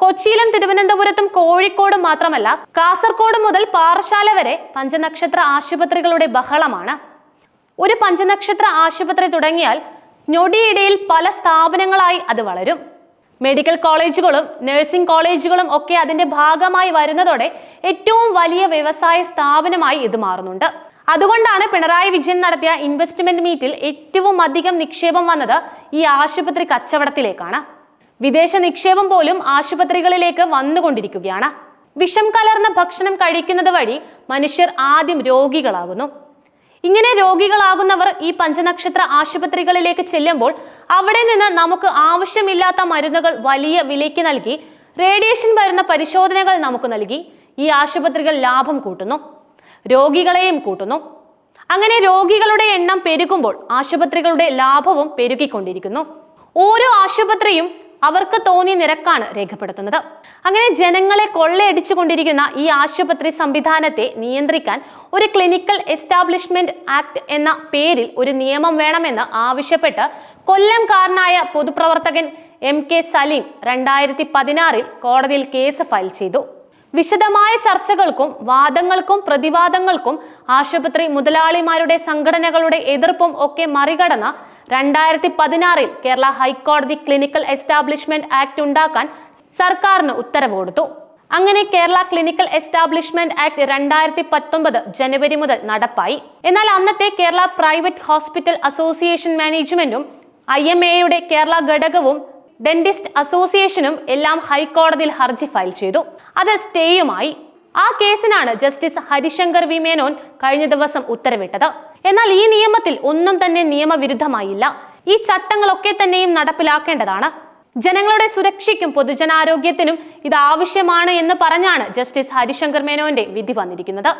കൊച്ചിയിലും തിരുവനന്തപുരത്തും കോഴിക്കോടും മാത്രമല്ല കാസർകോട് മുതൽ പാറശാല വരെ പഞ്ചനക്ഷത്ര ആശുപത്രികളുടെ ബഹളമാണ്. ഒരു പഞ്ചനക്ഷത്ര ആശുപത്രി തുടങ്ങിയാൽ ഞൊടിയിടയിൽ പല സ്ഥാപനങ്ങളായി അത് വളരും. മെഡിക്കൽ കോളേജുകളും നഴ്സിംഗ് കോളേജുകളും ഒക്കെ അതിന്റെ ഭാഗമായി വരുന്നതോടെ ഏറ്റവും വലിയ വ്യവസായ സ്ഥാപനമായി ഇത് മാറുന്നുണ്ട്. അതുകൊണ്ടാണ് പിണറായി വിജയൻ നടത്തിയ ഇൻവെസ്റ്റ്മെന്റ് മീറ്റിൽ ഏറ്റവും അധികം നിക്ഷേപം വന്നത് ഈ ആശുപത്രി കച്ചവടത്തിലേക്കാണ്. വിദേശ നിക്ഷേപം പോലും ആശുപത്രികളിലേക്ക് വന്നുകൊണ്ടിരിക്കുകയാണ്. വിഷം കലർന്ന ഭക്ഷണം കഴിക്കുന്നത് വഴി മനുഷ്യർ ആദ്യം രോഗികളാകുന്നു. ഇങ്ങനെ രോഗികളാകുന്നവർ ഈ പഞ്ചനക്ഷത്ര ആശുപത്രികളിലേക്ക് ചെല്ലുമ്പോൾ അവിടെ നിന്ന് നമുക്ക് ആവശ്യമില്ലാത്ത മരുന്നുകൾ വലിയ വിലയ്ക്ക് നൽകി റേഡിയേഷൻ വരുന്ന പരിശോധനകൾ നമുക്ക് നൽകി ഈ ആശുപത്രികൾ ലാഭം കൂട്ടുന്നു രോഗികളെയും കൂട്ടുന്നു. അങ്ങനെ രോഗികളുടെ എണ്ണം പെരുകുമ്പോൾ ആശുപത്രികളുടെ ലാഭവും പെരുകിക്കൊണ്ടിരിക്കുന്നു. ഓരോ ആശുപത്രിയും അവർക്ക് തോന്നിയ നിരക്കാണ് രേഖപ്പെടുത്തുന്നത്. അങ്ങനെ ജനങ്ങളെ കൊള്ളയടിച്ചുകൊണ്ടിരിക്കുന്ന ഈ ആശുപത്രി സംവിധാനത്തെ നിയന്ത്രിക്കാൻ ഒരു ക്ലിനിക്കൽ എസ്റ്റാബ്ലിഷ്മെന്റ് ആക്ട് എന്ന പേരിൽ ഒരു നിയമം വേണമെന്ന് ആവശ്യപ്പെട്ട് കൊല്ലംകാരനായ പൊതുപ്രവർത്തകൻ എം കെ സലീം രണ്ടായിരത്തി പതിനാറിൽ കോടതിയിൽ കേസ് ഫയൽ ചെയ്തു. വിശദമായ ചർച്ചകൾക്കും വാദങ്ങൾക്കും പ്രതിവാദങ്ങൾക്കും ആശുപത്രി മുതലാളിമാരുടെ സംഘടനകളുടെ എതിർപ്പും ഒക്കെ മറികടന്ന രണ്ടായിരത്തി പതിനാറിൽ കേരള ഹൈക്കോടതി ക്ലിനിക്കൽ എസ്റ്റാബ്ലിഷ്മെന്റ് ആക്ട് ഉണ്ടാക്കാൻ സർക്കാരിന് ഉത്തരവ് കൊടുത്തു. അങ്ങനെ കേരള ക്ലിനിക്കൽ എസ്റ്റാബ്ലിഷ്മെന്റ് ആക്ട് രണ്ടായിരത്തി പത്തൊമ്പത് ജനുവരി മുതൽ നടപ്പായി. എന്നാൽ അന്നത്തെ കേരള പ്രൈവറ്റ് ഹോസ്പിറ്റൽ അസോസിയേഷൻ മാനേജ്മെന്റും ഐ എം എയുടെ കേരള ഘടകവും ഡെന്റിസ്റ്റ് അസോസിയേഷനും എല്ലാം ഹൈക്കോടതിയിൽ ഹർജി ഫയൽ ചെയ്തു. അത് സ്റ്റേയുമായി ആ കേസിനാണ് ജസ്റ്റിസ് ഹരിശങ്കർ വി മേനോൻ കഴിഞ്ഞ ദിവസം ഉത്തരവിട്ടത്. എന്നാൽ ഈ നിയമത്തിൽ ഒന്നും തന്നെ നിയമവിരുദ്ധമായില്ല. ഈ ചട്ടങ്ങളൊക്കെ തന്നെയും നടപ്പിലാക്കേണ്ടതാണ്. ജനങ്ങളുടെ സുരക്ഷയ്ക്കും പൊതുജനാരോഗ്യത്തിനും ഇത് ആവശ്യമാണ് എന്ന് പറഞ്ഞാണ് ജസ്റ്റിസ് ഹരിശങ്കർ മേനോന്റെ വിധി വന്നിരിക്കുന്നത്.